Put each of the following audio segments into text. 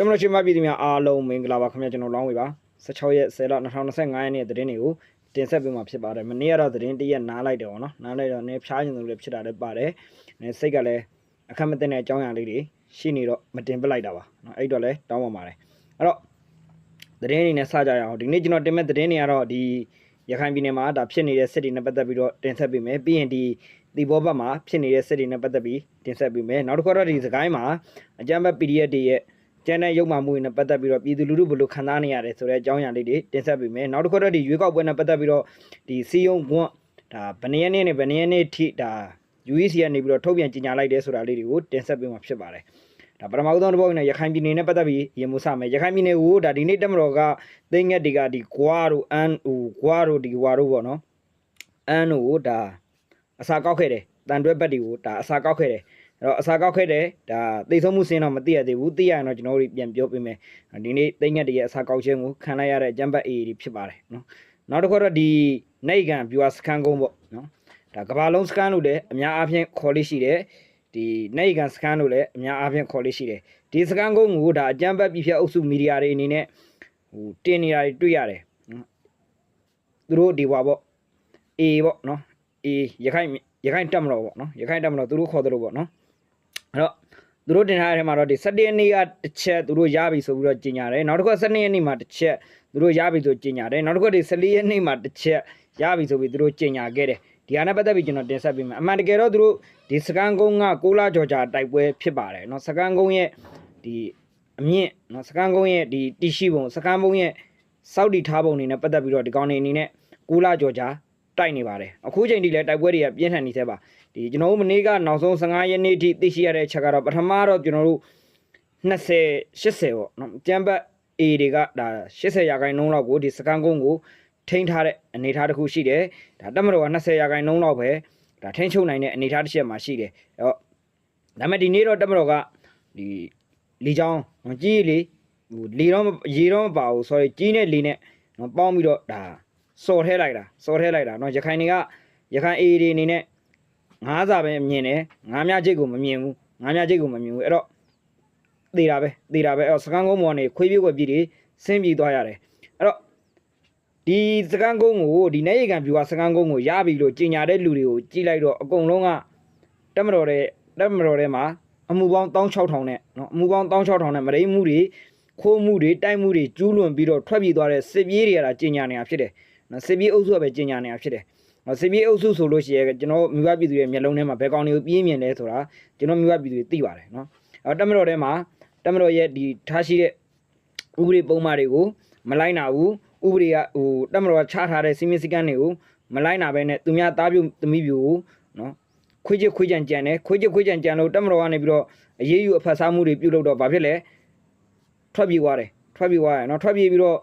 တမလို့ရှင်မပြည်သူများအားလုံးမင်္ဂလာပါခင်ဗျာကျွန်တော်လောင်းဝေပါ16ရက်10လ2025ရက်နေ့သတင်းတွေကိုတင်ဆက်ပေးမှာဖြစ်ပါတယ်မနေ့ကတော့သတင်းတရက်နားလိုက်တယ်ပေါ့နော်နားလိုက်တော့နည်းဖျားချင်တယ်လို့လည်းဖြစ်တာလည်းပါတယ်နည်းစိတ်ကလည်းအခက်မသိတဲ့အကြောင်းအရာလေးတွေရှိနေတော့မတင်ပလိုက်တာပါနော်အဲ့တော့လည်းတောင်းပါပါတယ်အဲ့တော့သတင်းတွေနဲ့စကြရအောင်ဒီနေ့ကျွန်တော်တင်မဲ့သတင်းတွေကတော့ဒီရခိုင်ပြည်နယ်မှာဒါဖြစ်နေတဲ့စစ်တွေနဲ့ပတ်သက်ပြီးတော့တင်ဆက်ပေးမယ်ပြီးရင်ဒီဒီဘောဘတ်မှာဖြစ်နေတဲ့စစ်တွေနဲ့ပတ်သက်ပြီးတင်ဆက်ပေးမယ်နောက်တစ်ခါတော့ဒီစကိုင်းမှာအကြမ်းဖက် PDF တွေရဲ့ ကျန်တဲ့ရုပ်မှမှုတွေနဲ့ပတ်သက်ပြီးတော့ပြည်သူလူထုဘယ်လိုခံစားနေရတယ်ဆိုတဲ့အကြောင်းအရာလေးတွေတင်ဆက်ပေးမယ်နောက်တစ်ခုတော့ဒီရွေးကောက်ပွဲနဲ့ပတ်သက်ပြီးတော့ဒီစီယုံဘွန်းဒါဗနေရနေ့နဲ့ဗနေရနေ့ထိဒါ UEC ကနေပြီးတော့ထုတ်ပြန်ကြေညာလိုက်တယ်ဆိုတာလေးတွေကိုတင်ဆက်ပေးမှာဖြစ်ပါတယ်ဒါပထမဆုံးတစ်ပုဒ်နဲ့ရခိုင်ပြည်နယ်နဲ့ပတ်သက်ပြီးရေမှုစမယ်ရခိုင်ပြည်နယ်ကိုဒါဒီနေ့တက်မတော်ကသိငက်တွေကဒီဂွာတို့အန်ဟိုဂွာတို့ဒီဝါတို့ပေါ့နော်အန်တို့ဒါအစာကောက်ခဲ့တယ်တန်တွဲဘက်တွေကိုဒါအစာကောက်ခဲ့တယ် အဲ့တော့အစာကောက်ခဲ့တယ်ဒါသိဆုံးမှုစင်းတော့မသိရသေးဘူးသိရရင်တော့ကျွန်တော်တို့ပြန်ပြောပေးမယ်ဒီနေ့သိငက်တည်းရဲ့အစာကောက်ခြင်းကိုခံလိုက်ရတဲ့အကြမ်းဖက်အေးတွေဖြစ်ပါတယ်နော်နောက်တစ်ခုတော့ဒီနိုင်ကန်ပြူစကန်ကုန်းပေါ့နော်ဒါကဘာလုံးစကန်လို့လည်းအများအားဖြင့်ခေါ်လေးရှိတယ်ဒီနိုင်ကန်စကန်လို့လည်းအများအားဖြင့်ခေါ်လေးရှိတယ်ဒီစကန်ကုန်းကိုဒါအကြမ်းဖက်ပြဖြတ်အုပ်စုမီဒီယာတွေအနေနဲ့ဟိုတင်နေတာတွေတွေ့ရတယ်နော်သူတို့ဒီဟွာပေါ့အေးပေါ့နော်အေးရခိုင်ရခိုင်တက်မတော်ပေါ့နော်ရခိုင်တက်မတော်သူတို့ခေါ်တယ်လို့ပေါ့နော် အဲ့တော့သူတို့တင်ထားတဲ့ထဲမှာတော့ဒီ7ရက်နေ့ကတစ်ချက်သူတို့ရပြီဆိုပြီးတော့ကြီးညာတယ်နောက်တစ်ခါ7ရက်နေ့မှာတစ်ချက်သူတို့ရပြီဆိုကြီးညာတယ်နောက်တစ်ခါဒီ14ရက်နေ့မှာတစ်ချက်ရပြီဆိုပြီးသူတို့ကြီးညာခဲ့တယ်ဒီဟာနဲ့ပတ်သက်ပြီးကျွန်တော်တင်ဆက်ပေးမယ်အမှန်တကယ်တော့သူတို့ဒီစကန်ကုန်းက6လကျော်ကြာတိုက်ပွဲဖြစ်ပါတယ်เนาะစကန်ကုန်းရဲ့ဒီအမြင့်เนาะစကန်ကုန်းရဲ့ဒီတီရှိပုံစကန်ကုန်းရဲ့စောက်တီထားပုံတွေနဲ့ပတ်သက်ပြီးတော့ဒီကောင်နေအနေနဲ့6လကျော်ကြာ တိုက်နေပါတယ်အခုချိန်ထိလည်းတိုက်ပွဲတွေကပြင်းထန်နေသေးပါဒီကျွန်တော်တို့မနေ့ကနောက်ဆုံး15ရက်နေ့ထိသိရှိရတဲ့ချက်ကတော့ပထမတော့ကျွန်တော်တို့20 80ပေါ့နော်ကျမ်းပတ် A တွေကဒါ80ရာခိုင်နှုန်းလောက်ကိုဒီစကန်ကုန်းကိုထိန်းထားတဲ့အနေအထားတစ်ခုရှိတယ်ဒါတက်မတော်က20ရာခိုင်နှုန်းလောက်ပဲဒါထိန်းချုပ်နိုင်တဲ့အနေအထားတစ်ချက်မှာရှိတယ်အဲ့တော့ဒါပေမဲ့ဒီနေ့တော့တက်မတော်ကဒီလီချောင်းကြီးလေဟိုလီတော့ရေတော့မပါဘူး sorry ကြီးနဲ့လီနဲ့နော်ပေါင်းပြီးတော့ဒါ စော်ထဲလိုက်တာစော်ထဲလိုက်တာနော်ရခိုင်တွေကရခိုင် A တွေအနေနဲ့ငါးစာပဲမြင်တယ်ငါးမြချိတ်ကိုမမြင်ဘူးငါးမြချိတ်ကိုမမြင်ဘူးအဲ့တော့သေတာပဲသေတာပဲအဲ့တော့စကန်ကုန်းပေါ်ကနေခွေးပြေးွက်ပြီးတွေဆင်းပြေးသွားရတယ်အဲ့တော့ဒီစကန်ကုန်းကိုဒီနေရီကန်ပြူကစကန်ကုန်းကိုရပြီလို့ကြီးညာတဲ့လူတွေကိုကြည့်လိုက်တော့အကုန်လုံးကတက်မတော်တဲ့တက်မတော်တဲ့မှာအမှုပေါင်း16000နဲ့နော်အမှုပေါင်း16000နဲ့မရိမှုတွေခိုးမှုတွေတိုက်မှုတွေကျူးလွန်ပြီးတော့ထွက်ပြေးသွားတဲ့စစ်ပြေးတွေကဒါကြီးညာနေတာဖြစ်တယ် နော်စစ်ပြေးအုပ်စုကပဲကြီးညာနေတာဖြစ်တယ်။စီပီအုပ်စုဆိုလို့ရှိရင်ကျွန်တော်မိဘပြည်သူရဲ့မျက်လုံးထဲမှာဘယ်ကောင်တွေကိုပြင်းမြင်လဲဆိုတာကျွန်တော်မိဘပြည်သူတွေသိပါတယ်နော်။အဲတက်မတော်ထဲမှာတက်မတော်ရဲ့ဒီထားရှိတဲ့ဥပဒေပုံမှန်တွေကိုမလိုက်နာဘူး။ဥပဒေကဟိုတက်မတော်ချထားတဲ့စီမင်းစည်းကမ်းတွေကိုမလိုက်နာဘဲနဲ့သူများသားပြုသမီးပြူကိုနော်ခွေးချခွေးကြံကြံတယ်ခွေးချခွေးကြံကြံလို့တက်မတော်ကနေပြီးတော့အရေးယူအဖတ်စားမှုတွေပြုလုပ်တော့ဘာဖြစ်လဲထွက်ပြေးသွားတယ်ထွက်ပြေးသွားတယ်နော်ထွက်ပြေးပြီးတော့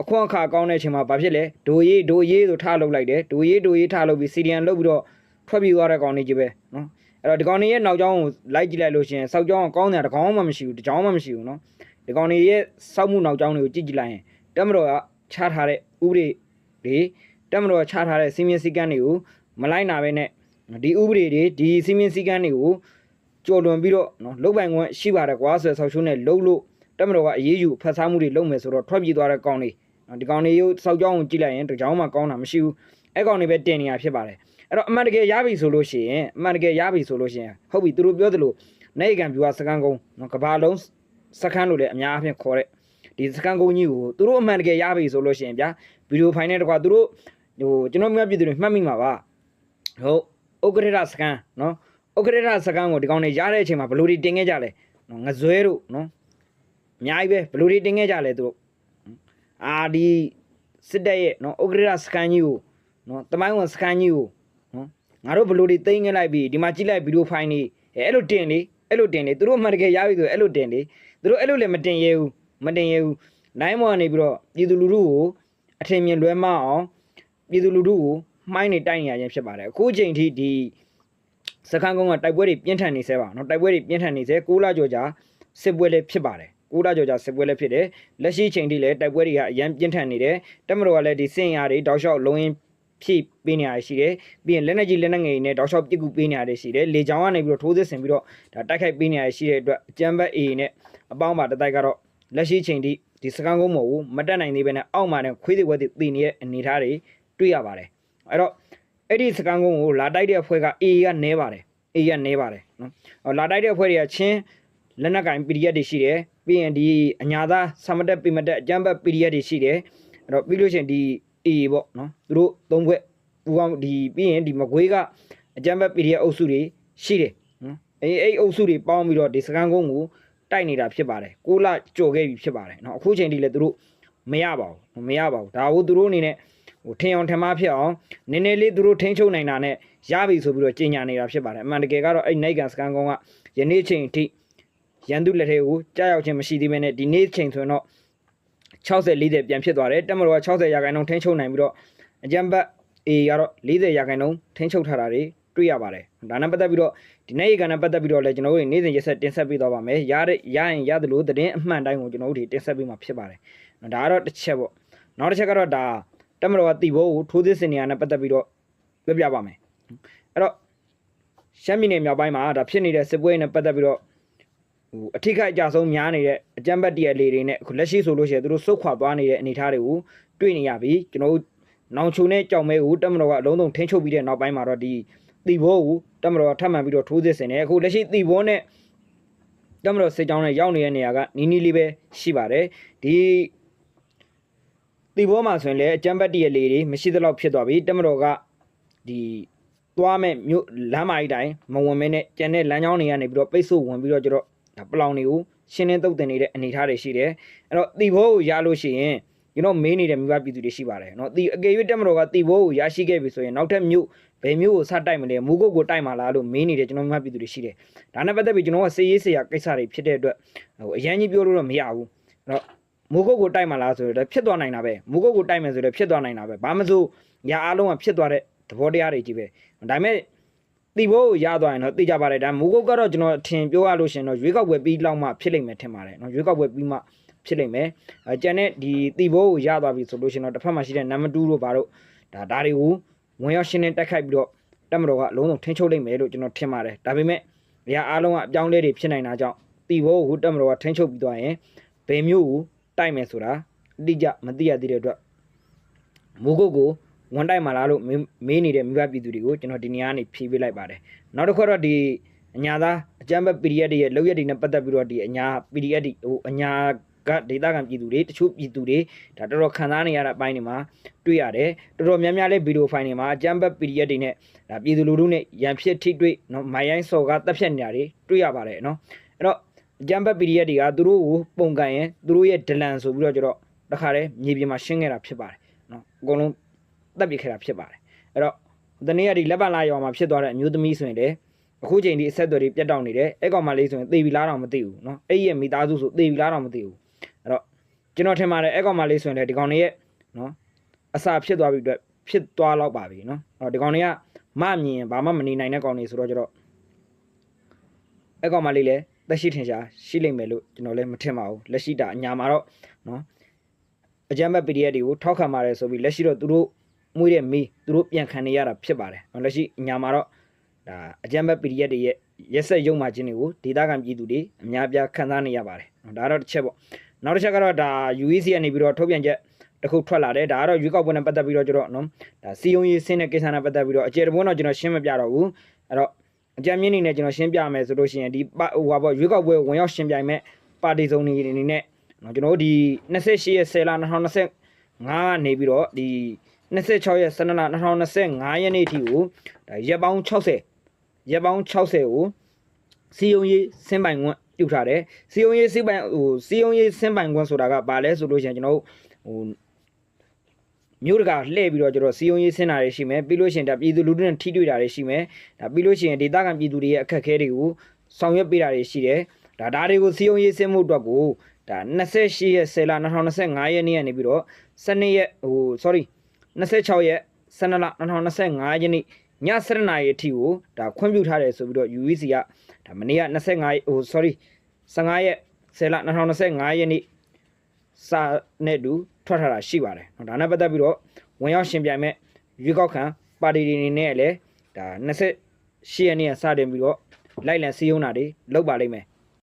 အခွင့်အခါကောင်းတဲ့အချိန်မှာဘာဖြစ်လဲဒိုရေးဒိုရေးဆိုထားလုပ်လိုက်တယ်ဒိုရေးဒိုရေးထားလုပ်ပြီးစီရီယန်လုပ်ပြီးတော့ထွက်ပြေးသွားတဲ့ကောင်လေးကြီးပဲနော်အဲ့တော့ဒီကောင်လေးရဲ့နောက်ကျောင်းကိုလိုက်ကြည့်လိုက်လို့ရှိရင်စောက်ကျောင်းကကောင်းတယ်တကောင်မှမရှိဘူးတကြောင်းမှမရှိဘူးနော်ဒီကောင်လေးရဲ့စောက်မှုနောက်ကျောင်းတွေကိုကြည့်ကြည့်လိုက်ရင်တက်မတော်ကချထားတဲ့ဥပဒေတွေတက်မတော်ကချထားတဲ့စီမင်းစည်းကမ်းတွေကိုမလိုက်နာပဲနဲ့ဒီဥပဒေတွေဒီစီမင်းစည်းကမ်းတွေကိုကြော်လွန်ပြီးတော့နော်လုတ်ပိုင်ခွင့်ရှိပါတယ်ကွာဆိုတဲ့ဆောက်ရှုံးနဲ့လှုပ်လို့တက်မတော်ကအရေးယူဖတ်စားမှုတွေလုပ်မယ်ဆိုတော့ထွက်ပြေးသွားတဲ့ကောင်လေးနော် ဒီကောင်လေးကိုစောက်ကြောင်းကိုကြည့်လိုက်ရင်တကြောင်းမှကောင်းတာမရှိဘူးအဲ့ကောင်လေးပဲတင်နေရဖြစ်ပါတယ်အဲ့တော့အမှန်တကယ်ရပြီဆိုလို့ရှိရင်အမှန်တကယ်ရပြီဆိုလို့ရှိရင်ဟုတ်ပြီသူတို့ပြောသလိုနိုင်ကန်ပြူကစကန်ကုန်းနော်ကဘာလုံးစကန်လို့လည်းအများအပြားခေါ်တဲ့ဒီစကန်ကုန်းကြီးကိုသူတို့အမှန်တကယ်ရပြီဆိုလို့ရှိရင်ဗျာဗီဒီယိုဖိုင်နဲ့တကွာသူတို့ဟိုကျွန်တော်မြတ်ပြည်သူတွေမှတ်မိမှာပါဟုတ်ဥက္ကရစကန်နော်ဥက္ကရစကန်ကိုဒီကောင်လေးရတဲ့အချိန်မှာဘယ်လိုတွေတင်ခဲ့ကြလဲနော်ငဇွဲတို့နော်အများကြီးပဲဘယ်လိုတွေတင်ခဲ့ကြလဲသူတို့ အာဒီစစ်တပ်ရဲ့နော်ဥက္ကရစကန်ကြီးကိုနော်တမိုင်းဝန်စကန်ကြီးကိုနော်ငါတို့ဘယ်လိုတွေသိမ်းခဲ့လိုက်ပြီဒီမှာကြည့်လိုက်ဗီဒီယိုဖိုင်နေအဲအဲ့လိုတင်လေအဲ့လိုတင်လေသူတို့အမှန်တကယ်ရပြီဆိုအဲ့လိုတင်လေသူတို့အဲ့လိုလည်းမတင်ရဲဘူးမတင်ရဲဘူးနိုင်မော်ကနေပြီးတော့ပြည်သူလူထုကိုအထင်မြင်လွဲမအောင်ပြည်သူလူထုကိုမှိုင်းနေတိုက်နေရခြင်းဖြစ်ပါတယ်အခုချိန်ထိဒီစခန်းကုန်းကတိုက်ပွဲတွေပြင်းထန်နေဆဲပါနော်တိုက်ပွဲတွေပြင်းထန်နေဆဲ6လကျော်ကြာစစ်ပွဲလည်းဖြစ်ပါတယ် 6လကျော်ကြာစစ်ပွဲလည်းဖြစ်တယ်လက်ရှိချိန်ထိလည်းတိုက်ပွဲတွေကအရန်ပြင်းထန်နေတယ်တက်မတော်ကလည်းဒီစင်ရတွေတောက်လျှောက်လုံးရင်းဖြည့်ပေးနေရရှိတယ်ပြီးရင်လက်နက်ကြီးလက်နက်ငယ်တွေနဲ့တောက်လျှောက်ပစ်ကူပေးနေရတယ်ရှိတယ်လေချောင်းကနေပြီးတော့ထိုးစစ်ဆင်ပြီးတော့ဒါတိုက်ခိုက်ပေးနေရရှိတဲ့အတွက်အကြမ်းဖက် A နဲ့အပေါင်းပါတတိုက်ကတော့လက်ရှိချိန်ထိဒီစကန်ကုန်းပေါ်ကိုမတက်နိုင်သေးဘဲနဲ့အောက်မှာနဲ့ခွေးတွေဝက်တွေတည်နေတဲ့အနေအထားတွေတွေ့ရပါတယ်အဲ့တော့အဲ့ဒီစကန်ကုန်းကိုလာတိုက်တဲ့အဖွဲ့က AA ကနဲပါတယ် AA ကနဲပါတယ်နော်အော်လာတိုက်တဲ့အဖွဲ့တွေကချင်းလက်နက်ကင် PDF တွေရှိတယ်ပြီးရင်ဒီအညာသားဆမတက်ပိမတက်အကြမ်းဖက် PDF တွေရှိတယ်အဲ့တော့ပြီးလို့ရှိရင်ဒီ AA ပေါ့နော်သူတို့သုံးဘက်ပူပေါင်းဒီပြီးရင်ဒီမကွေးကအကြမ်းဖက် PDF အုပ်စုတွေရှိတယ်နော်အဲ့အဲ့အုပ်စုတွေပေါင်းပြီးတော့ဒီစကန်ကုန်းကိုတိုက်နေတာဖြစ်ပါတယ်ကိုလကြော်ခဲ့ပြီဖြစ်ပါတယ်နော်အခုချိန်ထိလည်းသူတို့မရပါဘူးမရပါဘူးဒါကိုသူတို့အနေနဲ့ဟိုထင်အောင်ထင်မှားဖြစ်အောင်နည်းနည်းလေးသူတို့ထိန်းချုပ်နိုင်တာနဲ့ရပြီဆိုပြီးတော့ကြီးညာနေတာဖြစ်ပါတယ်အမှန်တကယ်ကတော့အဲ့နိုင်ကန်စကန်ကုန်းကယနေ့ချိန်ထိ ရန်သူလက်ထဲကိုကြားရောက်ခြင်းမရှိသေးဘဲနဲ့ဒီနေ့ချိန်ဆိုရင်တော့60 40ပြန်ဖြစ်သွားတယ်တက်မတော်က60ရာခိုင်နှုန်းထိန်းချုပ်နိုင်ပြီးတော့အကြံဘတ် A ကတော့40ရာခိုင်နှုန်းထိန်းချုပ်ထားတာတွေတွေ့ရပါတယ်ဒါနဲ့ပတ်သက်ပြီးတော့ဒီနေ့ကနဲ့ပတ်သက်ပြီးတော့လည်းကျွန်တော်တို့နေ့စဉ်ရက်ဆက်တင်ဆက်ပေးသွားပါမယ်ရတဲ့ရရင်ရသလိုသတင်းအမှန်တိုင်းကိုကျွန်တော်တို့တင်ဆက်ပေးမှာဖြစ်ပါတယ်ဒါကတော့တစ်ချက်ပေါ့နောက်တစ်ချက်ကတော့ဒါတက်မတော်ကတီဘိုးကိုထိုးသစ်စင်နေရနဲ့ပတ်သက်ပြီးတော့ပြပြပါမယ်အဲ့တော့ရှမ်းပြည်နယ်မြောက်ပိုင်းမှာဒါဖြစ်နေတဲ့စစ်ပွဲနဲ့ပတ်သက်ပြီးတော့ ဟိုအထိခိုက်အကြဆုံးများနေတဲ့အကြမ်းဖက်တရလေးတွေနဲ့အခုလက်ရှိဆိုလို့ရှိရင်သူတို့စုတ်ခွာသွားနေတဲ့အနေအထားတွေကိုတွေ့နေရပြီကျွန်တော်တို့နောင်ချုံနဲ့ကြောင်မဲကိုတက်မတော်ကအလုံးစုံထိန်းချုပ်ပြီးတဲ့နောက်ပိုင်းမှာတော့ဒီတီဘိုးကိုတက်မတော်ကထပ်မံပြီးတော့ထိုးစစ်ဆင်တယ်အခုလက်ရှိတီဘိုးနဲ့တက်မတော်စစ်ကြောင်းနဲ့ရောက်နေတဲ့နေရာကနီးနီးလေးပဲရှိပါတယ်ဒီတီဘိုးမှာဆိုရင်လည်းအကြမ်းဖက်တရလေးတွေမရှိသလောက်ဖြစ်သွားပြီတက်မတော်ကဒီသွားမဲ့မြို့လမ်းမကြီးတိုင်းမဝင်မဲနဲ့ကျန်တဲ့လမ်းကြောင်းတွေကနေပြီးတော့ပိတ်ဆို့ဝင်ပြီးတော့ကျတော့ ဒါပလောင်တွေကိုရှင်းလင်းတုတ်တင်နေတဲ့အနေအထားတွေရှိတယ်အဲ့တော့တီဘိုးကိုရလို့ရှိရင်ကျွန်တော်မေးနေတဲ့မိဘပြည်သူတွေရှိပါတယ်เนาะတီအကေရွတ်တက်မတော်ကတီဘိုးကိုရရှိခဲ့ပြီဆိုရင်နောက်ထပ်မြို့ဘယ်မြို့ကိုစတိုက်မလဲမူကုတ်ကိုတိုက်မှာလားလို့မေးနေတဲ့ကျွန်တော်မိဘပြည်သူတွေရှိတယ်ဒါနဲ့ပတ်သက်ပြီးကျွန်တော်ကစေးရေးစေရကိစ္စတွေဖြစ်တဲ့အတွက်ဟိုအရန်ကြီးပြောလို့တော့မရဘူးအဲ့တော့မူကုတ်ကိုတိုက်မှာလားဆိုတော့ဖြစ်သွားနိုင်တာပဲမူကုတ်ကိုတိုက်မယ်ဆိုတော့ဖြစ်သွားနိုင်တာပဲဘာမှမဆိုညာအားလုံးကဖြစ်သွားတဲ့သဘောတရားတွေကြီးပဲဒါပေမဲ့ တီဘိုးကိုရသွားရင်တော့သိကြပါတယ်ဒါမူကုတ်ကတော့ကျွန်တော်အထင်ပြောရလို့ရှရင်တော့ရွေးကောက်ပွဲပြီးလောက်မှဖြစ်လိမ့်မယ်ထင်ပါတယ်နော်ရွေးကောက်ပွဲပြီးမှဖြစ်လိမ့်မယ်အဲကျန်တဲ့ဒီတီဘိုးကိုရသွားပြီဆိုလို့ရှရင်တော့တစ်ဖက်မှာရှိတဲ့နံပါတ်2တို့ဘာတို့ဒါဒါတွေကိုဝင်ရောက်ရှင်းလင်းတက်ခိုက်ပြီးတော့တက်မတော်ကအလုံးစုံထင်းချုပ်လိမ့်မယ်လို့ကျွန်တော်ထင်ပါတယ်ဒါပေမဲ့နေရာအားလုံးကအပြောင်းလဲတွေဖြစ်နိုင်တာကြောင့်တီဘိုးကိုတက်မတော်ကထင်းချုပ်ပြီးသွားရင်ဘယ်မျိုးကိုတိုက်မယ်ဆိုတာအတိအကျမသိရသေးတဲ့အတွက်မူကုတ်ကို ဝန်တိုက်မှာလားလို့မေးမေးနေတဲ့မိဘပြည်သူတွေကိုကျွန်တော်ဒီနေရာကနေဖြေပေးလိုက်ပါတယ်နောက်တစ်ခုတော့ဒီအညာသားအကြမ်းဖက် PDF တွေရဲ့လောက်ရက်တွေနဲ့ပတ်သက်ပြီးတော့ဒီအညာ PDF တွေဟိုအညာကဒေတာခံပြည်သူတွေတချို့ပြည်သူတွေဒါတော်တော်ခံစားနေရတဲ့အပိုင်းတွေမှာတွေ့ရတယ်တော်တော်များများလေးဗီဒီယိုဖိုင်တွေမှာအကြမ်းဖက် PDF တွေနဲ့ဒါပြည်သူလူထုနဲ့ရန်ဖြစ်ထိတွေ့နော်မိုင်ရိုင်းစော်ကတပ်ဖြတ်နေတာတွေတွေ့ရပါတယ်နော်အဲ့တော့အကြမ်းဖက် PDF တွေကသူတို့ကိုပုံကန်ရင်သူတို့ရဲ့ဒလန်ဆိုပြီးတော့ကျတော့တခါတည်းမြေပြင်မှာရှင်းခဲ့တာဖြစ်ပါတယ်နော်အကုန်လုံး တက်ပြစ်ခဲ့တာဖြစ်ပါတယ်အဲ့တော့ဒီနေ့ကဒီလက်ပံလာရွာမှာဖြစ်သွားတဲ့အမျိုးသမီးဆိုရင်လေအခုချိန်ဒီအဆက်အသွယ်တွေပြတ်တောက်နေတယ်အဲ့ကောင်မလေးဆိုရင်သေပြီလားတော့မသိဘူးเนาะအဲ့ဒီရဲ့မိသားစုဆိုသေပြီလားတော့မသိဘူးအဲ့တော့ကျွန်တော်ထင်ပါတယ်အဲ့ကောင်မလေးဆိုရင်လေဒီကောင်လေးရဲ့เนาะအစာဖြစ်သွားပြီအတွက်ဖြစ်သွားတော့ပါပြီเนาะအဲ့တော့ဒီကောင်လေးကမမြင်ရင်ဘာမှမနေနိုင်တဲ့ကောင်လေးဆိုတော့ကျတော့အဲ့ကောင်မလေးလည်းသက်ရှိထင်ရှားရှိလိမ့်မယ်လို့ကျွန်တော်လည်းမထင်ပါဘူးလက်ရှိတာအညာမှာတော့เนาะ အကြမ်းဖက် PDF တွေကိုထောက်ခံပါတယ်ဆိုပြီးလက်ရှိတော့သူတို့ မွေးတဲ့မေးသူတို့ပြန်ခံနေရတာဖြစ်ပါတယ်။လက်ရှိအညာမှာတော့ဒါအကြမ်းဖက် PDF တွေရဲ့ရက်ဆက်ရုံမှချင်းတွေကိုဒေတာခံပြည်သူတွေအများပြားခံစားနေရပါတယ်။ဒါတော့တစ်ချက်ပေါ့။နောက်တစ်ချက်ကတော့ဒါ UEC ကနေပြီးတော့ထုတ်ပြန်ချက်တစ်ခုထွက်လာတယ်။ဒါကတော့ရွေးကောက်ပွဲနဲ့ပတ်သက်ပြီးတော့ကျွန်တော်နော်ဒါစီယုံရေးဆင်းတဲ့ကိစ္စနဲ့ပတ်သက်ပြီးတော့အကျေတပွန်းတော့ကျွန်တော်ရှင်းမပြတော့ဘူး။အဲ့တော့အကြမ်းမြင့်နေနဲ့ကျွန်တော်ရှင်းပြမယ်ဆိုလို့ရှိရင်ဒီဟိုဟာပေါ့ရွေးကောက်ပွဲဝင်ရောက်ရှင်းပြိုင်မဲ့ပါတီစုံတွေအနေနဲ့နော်ကျွန်တော်တို့ဒီ28ရက်10လ2025ကနေပြီးတော့ဒီ 26ရက်12လ2025ရက်နေ့ထိကိုဒါရက်ပေါင်း60ရက်ပေါင်း60ကိုစီယုံရေးစင်ပိုင်ခွင့်ပြုထားတယ်စီယုံရေးစင်ပိုင်ဟိုစီယုံရေးစင်ပိုင်ခွင့်ဆိုတာကဘာလဲဆိုလို့ရှိရင်ကျွန်တော်တို့ဟိုမြို့တကာလှည့်ပြီးတော့ကျွန်တော်စီယုံရေးဆင်းတာတွေရှိမယ်ပြီးလို့ရှိရင်ဒါပြည်သူလူထုနဲ့ထိတွေ့တာတွေရှိမယ်ဒါပြီးလို့ရှိရင်ဒေသခံပြည်သူတွေရဲ့အခက်အခဲတွေကိုဆောင်ရွက်ပေးတာတွေရှိတယ်ဒါဒါတွေကိုစီယုံရေးဆင်းမှုအတွက်ကိုဒါ28ရက်10လ2025ရက်နေ့ကနေပြီးတော့12ရက်ဟို sorry 26ရက်12လ2025ရက်နေ့ည7:00နာရီအထိကိုဒါခွင့်ပြုထားတယ်ဆိုပြီးတော့ UEC ကဒါမနေ့က25ဟို sorry 15ရက်10လ2025ရက်နေ့စာနဲ့တူထွက်ထားတာရှိပါတယ်။ဒါနဲ့ပတ်သက်ပြီးတော့ဝင်ရောက်ရှင်ပြိုင်မဲ့ရွေးကောက်ခံပါတီတွေအနေနဲ့လည်းဒါ28ရက်နေ့ကစတင်ပြီးတော့လိုက်လံစည်းရုံးတာတွေလုပ်ပါလိမ့်မယ်